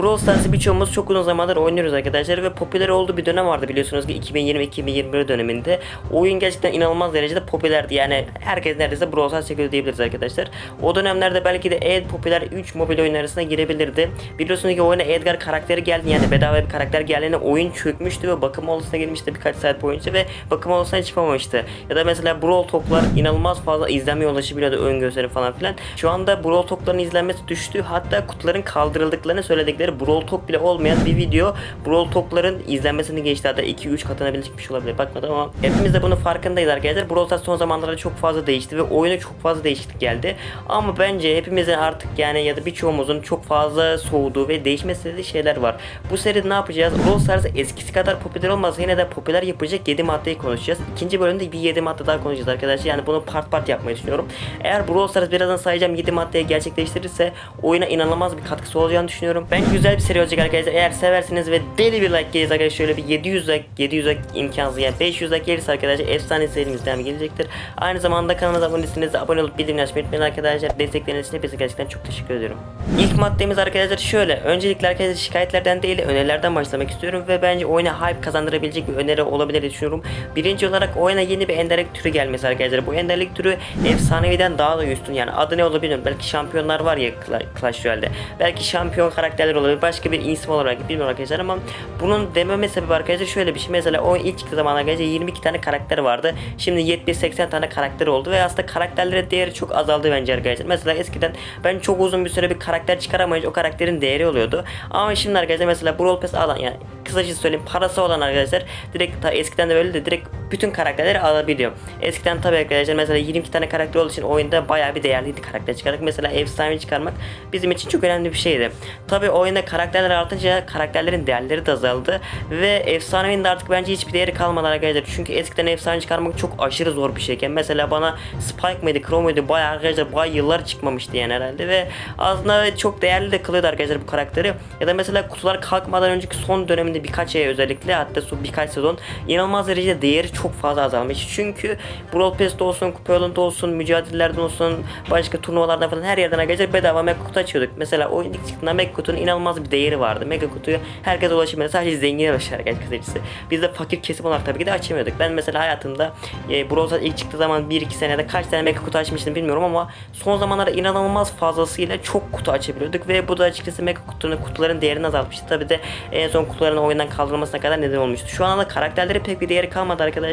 Brawl Stars'ı birçoğumuz çok uzun zamandır oynuyoruz arkadaşlar ve popüler olduğu bir dönem vardı biliyorsunuz ki 2020-2021 döneminde. Oyun gerçekten inanılmaz derecede popülerdi yani herkes neredeyse Brawl Stars çekiyordu diyebiliriz arkadaşlar. O dönemlerde belki de en popüler 3 mobil oyun arasına girebilirdi. Biliyorsunuz ki oyuna Edgar karakteri geldi yani bedava bir karakter geldiğinde oyun çökmüştü ve bakım odasına girmişti birkaç saat boyunca ve bakım odasına çıkamamıştı. Ya da mesela Brawl Talk'lar inanılmaz fazla izlenmeye ulaşabiliyordu ön gösteri falan filan. Şu anda Brawl Talk'ların izlenmesi düştü. Hatta kutuların kaldırıldıklarını söyledikleri Brawl Talk bile olmayan bir video Brawl Talk'ların izlenmesini geçti. Hatta 2-3 katına bile çıkmış olabilir. Bakmadım ama hepimiz de bunun farkındayız arkadaşlar. Brawl Stars son zamanlarda çok fazla değişti ve oyuna çok fazla değişiklik geldi. Ama bence hepimizin artık yani ya da birçoğumuzun çok fazla soğuduğu ve değişmesi istediği şeyler var. Bu seride ne yapacağız? Brawl Stars eskisi kadar popüler olmasa yine de popüler yapacak 7 maddeyi konuşacağız. İkinci bölümde bir 7 madde daha konuşacağız arkadaşlar. Yani bunu part part yapmayı düşünüyorum. Eğer Brawl Stars birazdan sayacağım 7 maddeyi gerçekleştirirse oyuna inanılmaz bir katkısı olacağını düşünüyorum. Ben güzel bir seri olacak arkadaşlar. Eğer seversiniz ve deli bir like gelirse arkadaşlar şöyle bir 700 like 700 like imkansız yani 500 like gelirse arkadaşlar efsane serimiz devam gelecektir. Aynı zamanda kanalımıza abone değilseniz de abone olup bildirim açmayı unutmayın arkadaşlar. Destekleriniz için hepinize gerçekten çok teşekkür ediyorum. İlk maddemiz arkadaşlar şöyle. Öncelikle arkadaşlar şikayetlerden değil de önerilerden başlamak istiyorum ve bence oyuna hype kazandırabilecek bir öneri olabilir diye düşünüyorum. Birinci olarak oyuna yeni bir enderlik türü gelmesi arkadaşlar. Bu enderlik türü efsaneviden daha da üstün yani adı ne olabilir. Belki şampiyonlar var ya Cla- Clash Royale'de. Belki şampiyon karakterler olabilir. Başka bir isim olarak bilmiyorum arkadaşlar ama bunun dememe sebebi arkadaşlar şöyle bir şey. Mesela oyun ilk çıktığı zaman arkadaşlar 22 tane karakter vardı. Şimdi 70-80 tane karakter oldu ve aslında karakterlere değeri çok azaldı bence arkadaşlar. Mesela eskiden ben çok uzun bir süre bir karakter çıkaramayınca o karakterin değeri oluyordu. Ama şimdi arkadaşlar mesela Brawl Pass alan yani kısaca söyleyeyim parası olan arkadaşlar direkt ta eskiden de böyle de direkt bütün karakterleri alabiliyor. Eskiden tabii arkadaşlar mesela 22 tane karakter olduğu için oyunda bayağı bir değerliydi karakter çıkarmak. Mesela efsane çıkarmak bizim için çok önemli bir şeydi. Tabii oyunda karakterler artınca karakterlerin değerleri de azaldı ve efsanenin de artık bence hiçbir değeri kalmadı arkadaşlar. Çünkü eskiden efsane çıkarmak çok aşırı zor bir şeyken mesela bana Spike mıydı, Crow muydu bayağı arkadaşlar bayağı yıllar çıkmamıştı yani herhalde ve aslında çok değerli de kılıyordu arkadaşlar bu karakteri. Ya da mesela kutular kalkmadan önceki son döneminde birkaç ay özellikle hatta son birkaç sezon inanılmaz derecede değeri çok fazla azalmış. Çünkü Brawl Pass'te olsun, Kupa yolunda olsun, mücadelelerden olsun, başka turnuvalardan falan her yerden arkadaşlar bedava mega kutu açıyorduk. Mesela oyun ilk çıktığında mega kutunun inanılmaz bir değeri vardı. Mega kutuyu herkes ulaşamıyordu. Sadece zenginler ulaşır arkadaşlar kısacası. Biz de fakir kesim olarak tabii ki de açamıyorduk. Ben mesela hayatımda e, Brawl Stars ilk çıktığı zaman 1-2 senede kaç tane mega kutu açmıştım bilmiyorum ama son zamanlarda inanılmaz fazlasıyla çok kutu açabiliyorduk ve bu da açıkçası mega kutunun kutuların değerini azaltmıştı. Tabii de en son kutuların oyundan kaldırılmasına kadar neden olmuştu. Şu anda karakterlere pek bir değeri kalmadı arkadaşlar.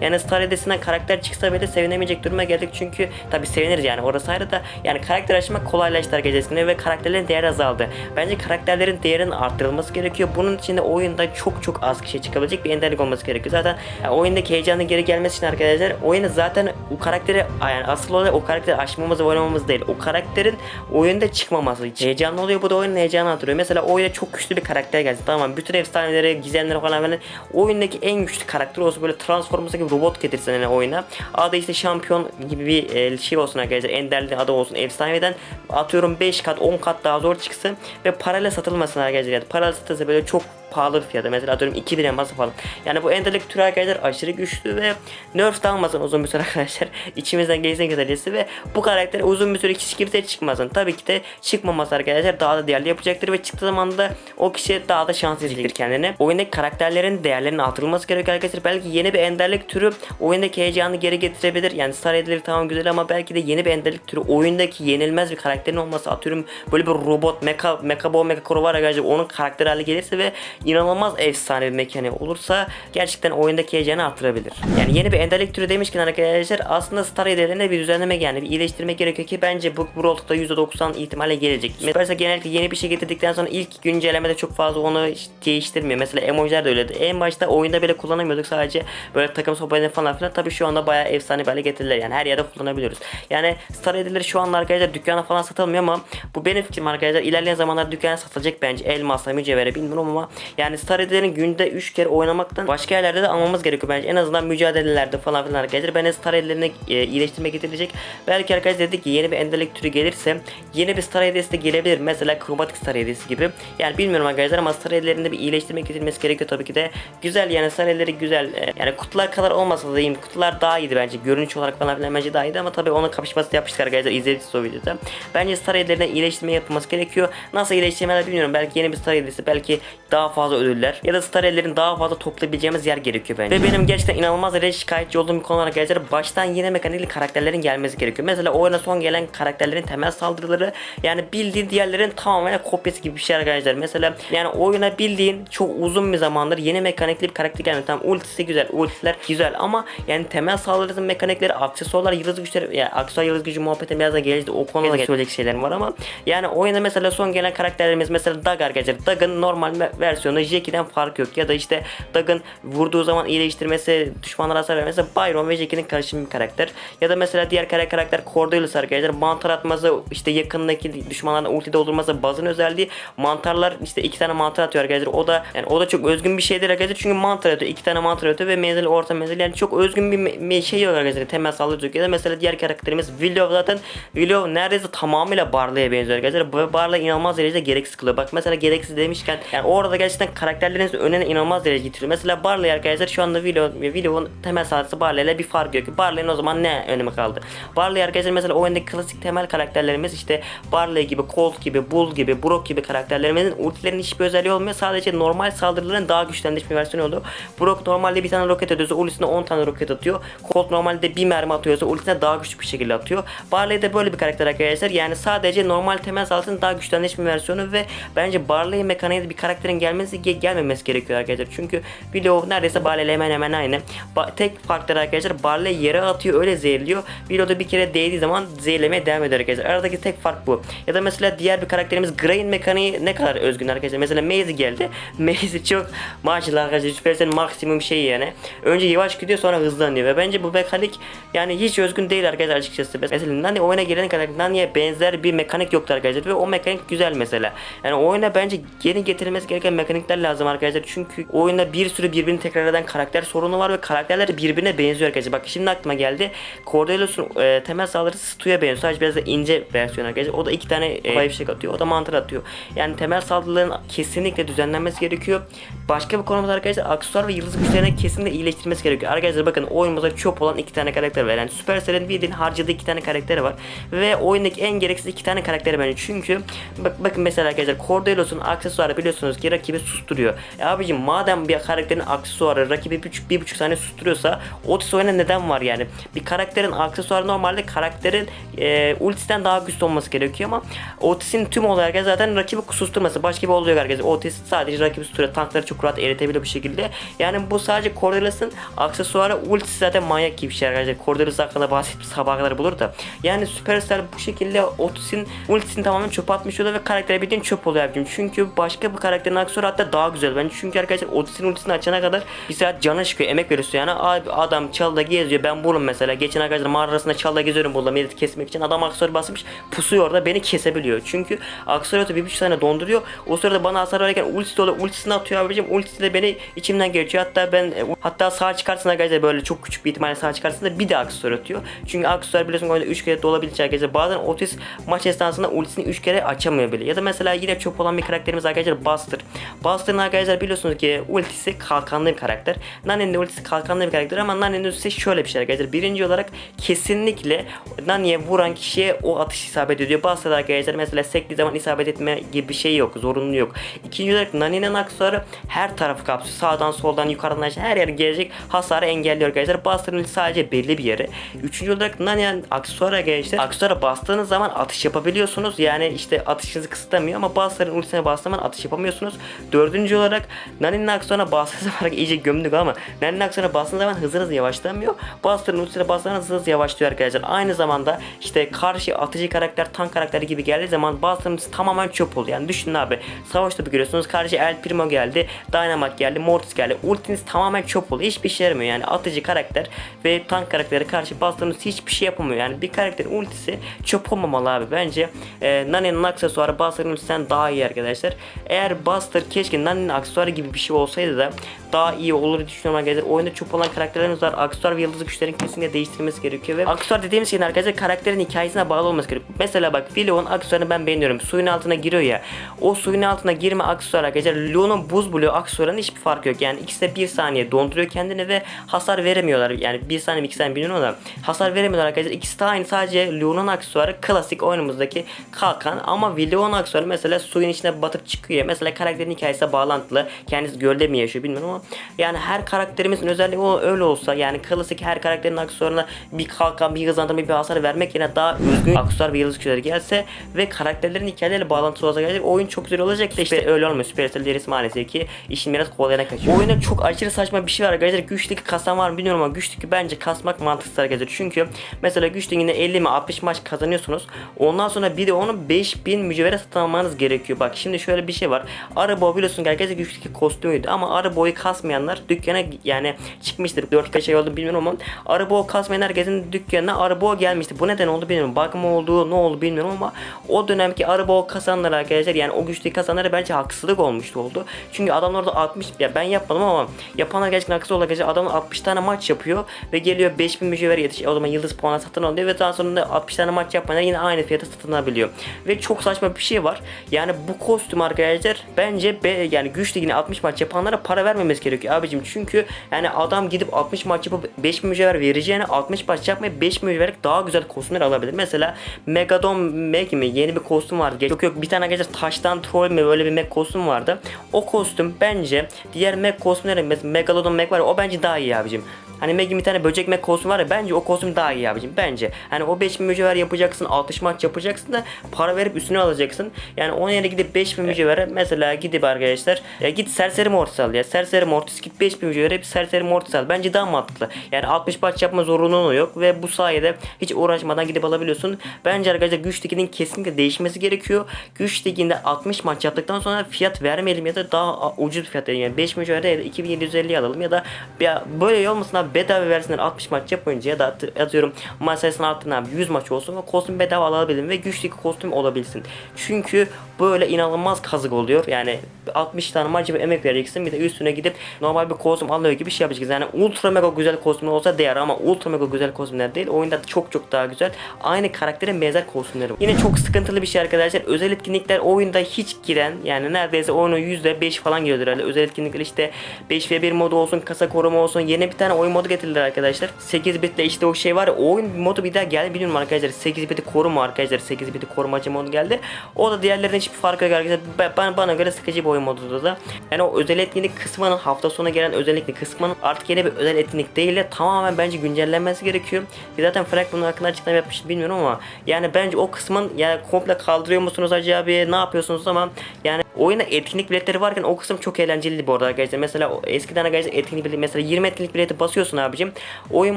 Yani Star Edesi'nden karakter çıksa bile sevinemeyecek duruma geldik çünkü tabii seviniriz yani orası ayrı da yani karakter açmak kolaylaştı arkadaşlar ve karakterlerin değeri azaldı. Bence karakterlerin değerinin arttırılması gerekiyor. Bunun için de oyunda çok çok az kişi çıkabilecek bir enderlik olması gerekiyor. Zaten yani oyundaki heyecanın geri gelmesi için arkadaşlar oyunu zaten o karakteri yani asıl olay o karakteri açmamız ve oynamamız değil. O karakterin oyunda çıkmaması için. Heyecanlı oluyor bu da oyunun heyecanını artırıyor. Mesela oyuna çok güçlü bir karakter gelsin tamam bütün efsaneleri, gizemleri falan filan oyundaki en güçlü karakter olsun böyle Transformers gibi robot getirsen yani oyuna. Adı işte şampiyon gibi bir e, şey olsun arkadaşlar. Enderli adı olsun. Efsaneden atıyorum 5 kat 10 kat daha zor çıksın ve parayla satılmasın arkadaşlar. Yani parayla satılsa böyle çok pahalı fiyata. Mesela atıyorum 2000 elması falan. Yani bu enderlik türü arkadaşlar aşırı güçlü ve nerf almasın uzun bir süre arkadaşlar. İçimizden gelsin kısacası ve bu karakter uzun bir süre hiç kimse çıkmasın. Tabii ki de çıkmaması arkadaşlar daha da değerli yapacaktır ve çıktığı zaman da o kişi daha da şanslı hissedecektir kendini. Oyundaki karakterlerin değerlerinin artırılması gerekiyor arkadaşlar. Belki yeni bir enderlik türü oyundaki heyecanı geri getirebilir. Yani Star Edileri tamam güzel ama belki de yeni bir enderlik türü oyundaki yenilmez bir karakterin olması atıyorum böyle bir robot mecha mecha bo mecha koro var arkadaşlar onun karakter hali gelirse ve inanılmaz efsane bir mekaniği olursa gerçekten oyundaki heyecanı artırabilir. Yani yeni bir enderlik türü demişken arkadaşlar aslında Star Edilerine bir düzenleme yani bir iyileştirme gerekiyor ki bence bu Brawl %90 ihtimalle gelecek. Mesela genellikle yeni bir şey getirdikten sonra ilk güncellemede çok fazla onu değiştirmiyor. Mesela emojiler de öyleydi. En başta oyunda bile kullanamıyorduk sadece böyle takım sohbetleri falan filan. Tabii şu anda bayağı efsane bir hale getirdiler. Yani her yerde kullanabiliyoruz. Yani Star Edileri şu anda arkadaşlar dükkana falan satılmıyor ama bu benim fikrim arkadaşlar. İlerleyen zamanlarda dükkana satılacak bence. Elmasla, mücevhere bilmiyorum ama Yani star ellerini günde 3 kere oynamaktan başka yerlerde de almamız gerekiyor bence. En azından mücadelelerde falan filan arkadaşlar. Ben de star ellerini e, iyileştirmek getirecek. Belki arkadaşlar dedik ki yeni bir enderlik türü gelirse yeni bir star hediyesi de gelebilir. Mesela kromatik star hediyesi gibi. Yani bilmiyorum arkadaşlar ama star ellerinde bir iyileştirmek getirilmesi gerekiyor tabii ki de. Güzel yani star elleri güzel. E, yani kutular kadar olmasa da diyeyim. Kutular daha iyiydi bence. Görünüş olarak falan filan bence daha iyiydi ama tabii onun kapışması yapmışlar arkadaşlar. İzlediniz o videoda. Bence star ellerine iyileştirme yapılması gerekiyor. Nasıl iyileştirmeler bilmiyorum. Belki yeni bir star hediyesi. Belki daha fazla ödüller. Ya da star ellerin daha fazla toplayabileceğimiz yer gerekiyor bence. Ve benim gerçekten inanılmaz derece şikayetçi olduğum bir konu arkadaşlar. Baştan yeni mekanikli karakterlerin gelmesi gerekiyor. Mesela oyuna son gelen karakterlerin temel saldırıları yani bildiğin diğerlerin tamamen kopyası gibi bir şey arkadaşlar. Mesela yani oyuna bildiğin çok uzun bir zamandır yeni mekanikli bir karakter gelmedi. Tamam ultisi güzel, ultiler güzel ama yani temel saldırı mekanikleri, aksesuarlar, yıldız güçleri, yani aksesuar yıldız gücü muhabbeti biraz da geldi. O konuda söyleyecek şeylerim var ama yani oyuna mesela son gelen karakterlerimiz mesela Dag arkadaşlar. Dag'ın normal me- versiyonu Jackie'den fark yok ya da işte Dag'ın vurduğu zaman iyileştirmesi, düşmanlara hasar vermesi Byron ve Jackie'nin karışımı bir karakter. Ya da mesela diğer kara karakter Cordelius arkadaşlar. Mantar atması, işte yakındaki düşmanların ulti doldurması, bazın özelliği. Mantarlar işte iki tane mantar atıyor arkadaşlar. O da yani o da çok özgün bir şeydir arkadaşlar. Çünkü mantar atıyor. iki tane mantar atıyor ve menzil orta menzil. Yani çok özgün bir şey yok arkadaşlar. Temel yok. Ya da mesela diğer karakterimiz Willow zaten Willow neredeyse tamamıyla Barley'e benziyor arkadaşlar. Barley inanılmaz derecede gereksiz kılıyor. Bak mesela gereksiz demişken yani orada gerçekten karakterlerinizin önüne inanılmaz derece getiriyor. Mesela Barley arkadaşlar şu anda Willow, Willow'un temel saldırısı Barley ile bir fark yok. Barley'in o zaman ne önemi kaldı? Barley arkadaşlar mesela oyundaki klasik temel karakterlerimiz işte Barley gibi, Colt gibi, Bull gibi, Brock gibi karakterlerimizin ultilerin hiçbir özelliği olmuyor. Sadece normal saldırıların daha güçlendirilmiş versiyonu oluyor. Brock normalde bir tane roket atıyorsa ultisine 10 tane roket atıyor. Colt normalde bir mermi atıyorsa ultisine daha güçlü bir şekilde atıyor. Barley de böyle bir karakter arkadaşlar. Yani sadece normal temel saldırının daha güçlenmiş bir versiyonu ve bence Barley mekaniğinde bir karakterin gelmesi ge- gelmemesi gerekiyor arkadaşlar. Çünkü Willow neredeyse Barley ile hemen hemen aynı. Ba- tek farkları arkadaşlar Barley yere atıyor öyle zehirliyor. Willow'da bir kere değdiği zaman zehirlemeye devam ediyor arkadaşlar. Aradaki tek fark bu. Ya da mesela diğer bir karakterimiz Gray'in mekaniği ne kadar özgün arkadaşlar. Mesela Maze geldi. Maze çok maşallah arkadaşlar Supercell'in maksimum şeyi yani. Önce yavaş gidiyor sonra hızlanıyor ve bence bu mekanik yani hiç özgün değil arkadaşlar açıkçası. Mesela Nani oyuna gelene kadar Nani'ye benzer bir mekanik yoktu arkadaşlar ve o mekanik güzel mesela. Yani oyuna bence yeni getirilmesi gereken mekanikler lazım arkadaşlar. Çünkü oyunda bir sürü birbirini tekrar eden karakter sorunu var ve karakterler birbirine benziyor arkadaşlar. Bak şimdi aklıma geldi. Cordelius'un e, temel saldırısı Stu'ya benziyor. Sadece biraz da ince versiyon arkadaşlar. O da iki tane e, havai fişek atıyor. O da mantar atıyor. Yani temel saldırıların kesinlikle düzenlenmesi gerekiyor. Başka bir konumuz arkadaşlar aksesuar ve yıldız güçlerini kesinlikle iyileştirmesi gerekiyor. Arkadaşlar bakın oyunumuzda çöp olan iki tane karakter var. Yani Supercell'in bildiğin harcadığı iki tane karakteri var. Ve oyundaki en gereksiz iki tane karakteri bence. Çünkü bak, bakın mesela arkadaşlar Cordelius'un aksesuarı biliyorsunuz ki rakibi susturuyor. E abicim madem bir karakterin aksesuarı rakibi bir, buçuk- bir buçuk saniye susturuyorsa Otis oyuna neden var yani? Bir karakterin aksesuarı normalde karakterin e, ultisinden daha güçlü olması gerekiyor ama Otis'in tüm arkadaşlar zaten rakibi susturması. Başka bir yok arkadaşlar. Otis sadece rakibi susturuyor. Tankları çok rahat eritebiliyor bu şekilde. Yani bu sadece Cordelius'ın aksesuarı ultisi zaten manyak gibi bir şey arkadaşlar. Cordelius hakkında bahsedip sabaha kadar bulur da. Yani Supercell bu şekilde Otis'in ultisini tamamen çöpe atmış oluyor ve karakter bildiğin çöp oluyor abicim. Çünkü başka bir karakterin aksesuarı hatta daha güzel. Ben çünkü arkadaşlar Otis'in ultisini açana kadar bir saat canı çıkıyor. Emek veriyorsun yani. Abi adam çalda geziyor. Ben bulun mesela. Geçen arkadaşlar mağara arasında çalda geziyorum burada millet kesmek için. Adam aksesuarı basmış. Pusuyor orada beni kesebiliyor. Çünkü aksesuarı bir buçuk tane donduruyor. O sırada bana hasar verirken ultisi oluyor. Ultisini atıyor abicim. Ultisi de beni içimden geçiyor. Hatta ben e, hatta sağ çıkarsın arkadaşlar böyle çok küçük bir ihtimalle sağ çıkarsın da bir de aksesuar atıyor. Çünkü aksesuar biliyorsun oyunda 3 kere dolabilir arkadaşlar. Bazen Otis maç esnasında ultisini 3 kere açamıyor bile. Ya da mesela yine çöp olan bir karakterimiz arkadaşlar Buster. Buster'ın arkadaşlar biliyorsunuz ki ultisi kalkanlı bir karakter. Nani'nin de ultisi kalkanlı bir karakter ama Nani'nin ultisi şöyle bir şey arkadaşlar. Birinci olarak kesinlikle Nani'ye vuran kişiye o atış isabet ediyor. Buster'da arkadaşlar mesela sektiği zaman isabet etme gibi bir şey yok. Zorunlu yok. İkinci olarak Nani'nin aksesuarı her tarafı kapsıyor. Sağdan soldan yukarıdan aşağı her yere gelecek hasarı engelliyor arkadaşlar. Buster'ın ultisi sadece belli bir yere. Üçüncü olarak Nani'nin aksesuarı arkadaşlar. Aksesuara bastığınız zaman atış yapabiliyorsunuz. Yani işte atışınızı kısıtlamıyor ama Buster'ın ultisine bastığınız zaman atış yapamıyorsunuz. Dördüncü olarak Nani'nin aksesuarına bastığınız zaman iyice gömdük ama Nani'nin aksesuarına bastığınız zaman hızınız yavaşlamıyor. Buster'ın ultisine bastığınız hızınız yavaşlıyor arkadaşlar. Aynı zamanda işte karşı atıcı karakter, tank karakteri gibi geldiği zaman ultisi tamamen çöp oluyor. Yani düşünün abi. Savaşta bir görüyorsunuz. Karşı El Primo geldi. Dynamite geldi. Mortis geldi. Ultiniz tamamen çöp oluyor. Hiçbir şey yaramıyor. Yani atıcı karakter ve tank karakteri karşı Buster'ın hiçbir şey yapamıyor. Yani bir karakterin ultisi çöp olmamalı abi. Bence e, Nani'nin aksesuarı Buster'ın ultisinden daha iyi arkadaşlar. Eğer Buster keşke keşke Nani'nin aksesuarı gibi bir şey olsaydı da daha iyi olur düşünüyorum arkadaşlar. Oyunda çok olan karakterlerimiz var. Aksesuar ve yıldız güçlerin kesinlikle değiştirilmesi gerekiyor ve aksesuar dediğimiz şeyin arkadaşlar karakterin hikayesine bağlı olması gerekiyor. Mesela bak Leon aksesuarını ben beğeniyorum. Suyun altına giriyor ya. O suyun altına girme aksesuarı arkadaşlar Leon'un buz buluyor aksesuarının hiçbir farkı yok. Yani ikisi de bir saniye donduruyor kendini ve hasar veremiyorlar. Yani bir saniye iki saniye bilmiyorum da hasar veremiyorlar arkadaşlar. İkisi de aynı sadece Leon'un aksesuarı klasik oyunumuzdaki kalkan ama Leon aksesuarı mesela suyun içine batıp çıkıyor. Mesela karakterin hikayesiyle bağlantılı. Kendisi gölde mi yaşıyor bilmiyorum ama yani her karakterimizin özelliği o- öyle olsa yani klasik her karakterin aksesuarına bir kalkan, bir hızlandırma, bir hasar vermek yerine daha özgün aksesuar ve yıldız güçleri gelse ve karakterlerin hikayeleriyle bağlantılı olsa gelecek oyun çok güzel olacak da işte öyle olmuyor. Supercell derisi maalesef ki işin biraz kolayına kaçıyor. Oyunda çok aşırı saçma bir şey var arkadaşlar. Güçlük kasan var mı bilmiyorum ama güçlük bence kasmak mantıksız arkadaşlar. Çünkü mesela güçlük yine 50 mi 60 maç kazanıyorsunuz. Ondan sonra bir de onu 5000 mücevhere satın almanız gerekiyor. Bak şimdi şöyle bir şey var. Araba biliyorsun herkese güçlük kostümüydü ama arabayı kasmayanlar dükkana yani çıkmıştır. 4 kaç ay oldu bilmiyorum ama araba o kasmayan herkesin dükkanına araba o gelmişti. Bu neden oldu bilmiyorum. Bug mı oldu ne oldu bilmiyorum ama o dönemki araba o kasanlar arkadaşlar yani o güçlü kasanlara bence haksızlık olmuştu oldu. Çünkü adamlar da 60 ya ben yapmadım ama yapanlar gerçekten haksız arkadaşlar. Adam 60 tane maç yapıyor ve geliyor 5000 mücevher yetiş. O zaman yıldız puanı satın alıyor ve daha sonra da 60 tane maç yapmayanlar yine aynı fiyata satın alabiliyor. Ve çok saçma bir şey var. Yani bu kostüm arkadaşlar bence be, yani güç ligine 60 maç yapanlara para vermemesi gerekiyor abicim. Çünkü yani adam gidip 60 maç yapıp 5 mücevher vereceğine 60 maç yapmayıp 5 mücevherlik daha güzel kostümler alabilir. Mesela Megadon Meg mi yeni bir kostüm vardı. Yok yok bir tane arkadaşlar taştan troll mi böyle bir Meg kostüm vardı. O kostüm bence diğer Meg kostümleri Megalodon Meg var ya, o bence daha iyi abicim. Hani Meg'in bir tane böcek Meg kostümü var ya bence o kostüm daha iyi abicim bence. Hani o 5000 mücevher yapacaksın 60 maç yapacaksın da para verip üstüne alacaksın. Yani onun yerine gidip 5000 mücevhere mesela gidip arkadaşlar ya git serseri mortis al ya. Serseri mortis git 5000 mücevhere bir serseri mortis al. Bence daha mantıklı. Yani 60 maç yapma zorunluluğu yok ve bu sayede hiç uğraşmadan gidip alabiliyorsun. Bence arkadaşlar güç liginin kesinlikle değişmesi gerekiyor. Güç liginde 60 maç yaptıktan sonra fiyat vermeyelim ya da daha ucuz fiyat verelim. Yani 5 mücevhere de 2750 alalım ya da ya böyle olmasın abi bedava versinler 60 maç yapınca ya da at- atıyorum maç sayısını arttırın abi 100 maç olsun ve kostüm bedava alabilin ve güçlü kostüm olabilsin. Çünkü böyle inanılmaz kazık oluyor. Yani 60 tane maç yapıp emek vereceksin bir de üstüne gidip normal bir kostüm alıyor gibi bir şey yapacaksın. Yani ultra mega güzel kostümler olsa değer ama ultra mega güzel kostümler değil. Oyunda çok çok daha güzel. Aynı karakterin benzer kostümleri. Yine çok sıkıntılı bir şey arkadaşlar. Özel etkinlikler oyunda hiç giren yani neredeyse oyunun %5 falan giriyordur herhalde. Özel etkinlikler işte 5v1 modu olsun, kasa koruma olsun. Yeni bir tane oyun modu getirdiler arkadaşlar. 8 bitle işte o şey var ya oyun modu bir daha geldi bilmiyorum arkadaşlar. 8 biti koruma arkadaşlar. 8 biti korumacı modu geldi. O da diğerlerinden hiçbir farkı yok arkadaşlar. Ben, bana, göre sıkıcı bir oyun modu da. Yani o özel etkinlik kısmının hafta sonu gelen özel kısmının artık yine bir özel etkinlik değil de tamamen bence güncellenmesi gerekiyor. Ki zaten Frank bunun hakkında açıklama yapmış bilmiyorum ama yani bence o kısmın yani komple kaldırıyor musunuz acaba ne yapıyorsunuz ama yani oyuna etkinlik biletleri varken o kısım çok eğlenceli bu arada arkadaşlar. Mesela eskiden arkadaşlar etkinlik bileti mesela 20 etkinlik bileti basıyorsun abicim. Oyun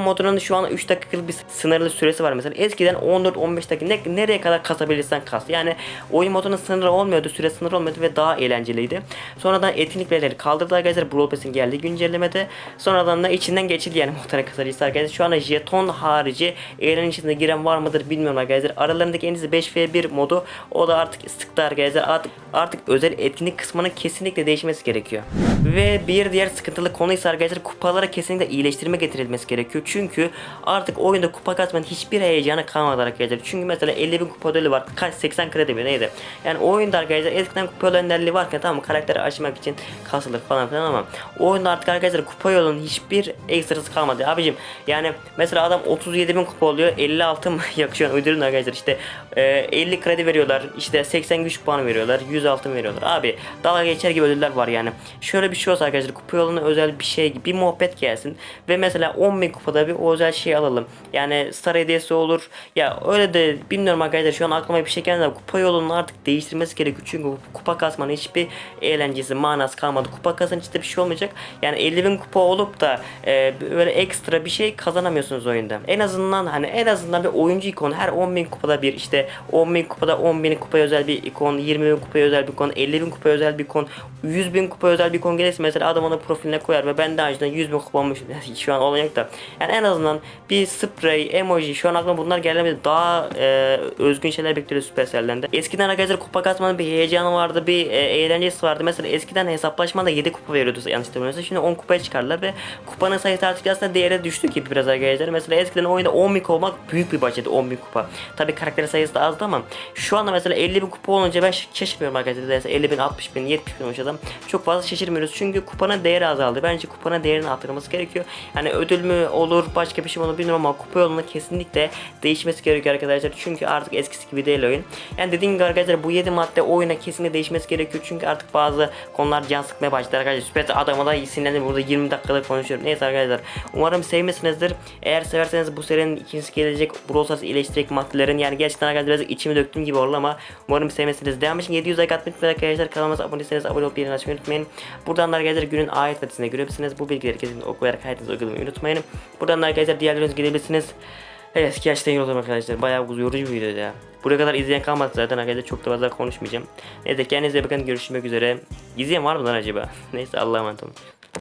modunun şu an 3 dakikalık bir sınırlı süresi var mesela. Eskiden 14-15 dakika ne, nereye kadar kasabilirsen kas. Yani oyun modunun sınırı olmuyordu, süre sınırı olmuyordu ve daha eğlenceliydi. Sonradan etkinlik biletleri kaldırdı arkadaşlar. Brawl Pass'in geldiği güncellemede. Sonradan da içinden geçildi yani muhtemelen kısacası arkadaşlar. Şu anda jeton harici eğlence içinde giren var mıdır bilmiyorum arkadaşlar. Aralarındaki en iyisi 5v1 modu. O da artık sıktı arkadaşlar. Artık, artık özel etkinlik kısmının kesinlikle değişmesi gerekiyor. Ve bir diğer sıkıntılı konu ise arkadaşlar kupalara kesinlikle iyileştirme getirilmesi gerekiyor. Çünkü artık oyunda kupa kasmanın hiçbir heyecanı kalmadı arkadaşlar. Çünkü mesela 50 bin kupa ödülü var. Kaç 80 kredi mi neydi? Yani oyunda arkadaşlar eskiden kupa ödülleri varken tamam karakteri aşmak için kasılır falan filan ama oyunda artık arkadaşlar kupa yolunun hiçbir ekstrası kalmadı. Abicim yani mesela adam 37 bin kupa oluyor 56 mı yakışıyor ödülün arkadaşlar işte e, 50 kredi veriyorlar işte 80 güç puanı veriyorlar 100 altın veriyorlar abi dalga geçer gibi ödüller var yani. Şöyle bir şey olsa arkadaşlar kupa yoluna özel bir şey bir muhabbet gelsin ve mesela 10 bin kupada bir özel şey alalım. Yani star hediyesi olur. Ya öyle de bilmiyorum arkadaşlar şu an aklıma bir şey gelmedi kupa yolunu artık değiştirmesi gerekiyor. Çünkü kupa kasmanın hiçbir eğlencesi manası kalmadı. Kupa kazanınca da bir şey olmayacak. Yani 50 bin kupa olup da e, böyle ekstra bir şey kazanamıyorsunuz oyunda. En azından hani en azından bir oyuncu ikonu. Her 10 bin kupada bir işte 10 bin kupada 10 bin kupaya özel bir ikon 20 bin kupaya özel bir ikon 50 50 bin kupa özel bir kon 100 bin kupa özel bir kon mesela adam onu profiline koyar ve ben daha önceden 100 bin kupa almışım. şu an olan da. Yani en azından bir sprey, emoji şu an aklıma bunlar gelmedi. Daha e, özgün şeyler bekliyoruz Supercell'den de. Eskiden arkadaşlar kupa kasmanın bir heyecanı vardı, bir e, eğlencesi vardı. Mesela eskiden hesaplaşmada 7 kupa veriyordu yanlış hatırlamıyorsam. Şimdi 10 kupaya çıkardılar ve kupanın sayısı artık aslında değeri düştü ki biraz arkadaşlar. Mesela eskiden oyunda 10 bin olmak büyük bir başydı 10 bin kupa. Tabi karakter sayısı da azdı ama şu anda mesela 50 bin kupa olunca ben şaş- şaşırmıyorum arkadaşlar. Mesela 50 bin, 60 bin, 70 bin adam. Çok fazla şaşırmıyoruz çünkü kupanın değeri azaldı. Bence kupanın değerini artırılması gerekiyor. Yani ödül mü olur, başka bir şey mi olur bilmiyorum ama kupa yolunda kesinlikle değişmesi gerekiyor arkadaşlar. Çünkü artık eskisi gibi değil oyun. Yani dediğim gibi arkadaşlar bu 7 madde oyuna kesinlikle değişmesi gerekiyor. Çünkü artık bazı konular can sıkmaya başladı arkadaşlar. Süper adama da sinirlendim burada 20 dakikada konuşuyorum. Neyse arkadaşlar. Umarım sevmişsinizdir. Eğer severseniz bu serinin ikincisi gelecek. Brawl Stars iyileştirecek maddelerin yani gerçekten arkadaşlar biraz içimi döktüğüm gibi oldu ama umarım sevmişsiniz. Devam için 700 like atmayı unutmayın arkadaşlar. Kanalımıza abone değilseniz abone olup bildirim açmayı unutmayın. Buradan da arkadaşlar günün ayet metnine görebilirsiniz. Bu bilgileri kesinlikle okuyarak hayatınızı uygulamayı unutmayın. Buradan da arkadaşlar diğerleriniz gidebilirsiniz. Evet gerçekten yoruldum arkadaşlar. Bayağı yorucu bir videoydu ya. Buraya kadar izleyen kalmadı zaten arkadaşlar. Çok da fazla konuşmayacağım. Neyse kendinize bakın. Görüşmek üzere. İzleyen var mı lan acaba? Neyse Allah'a emanet olun.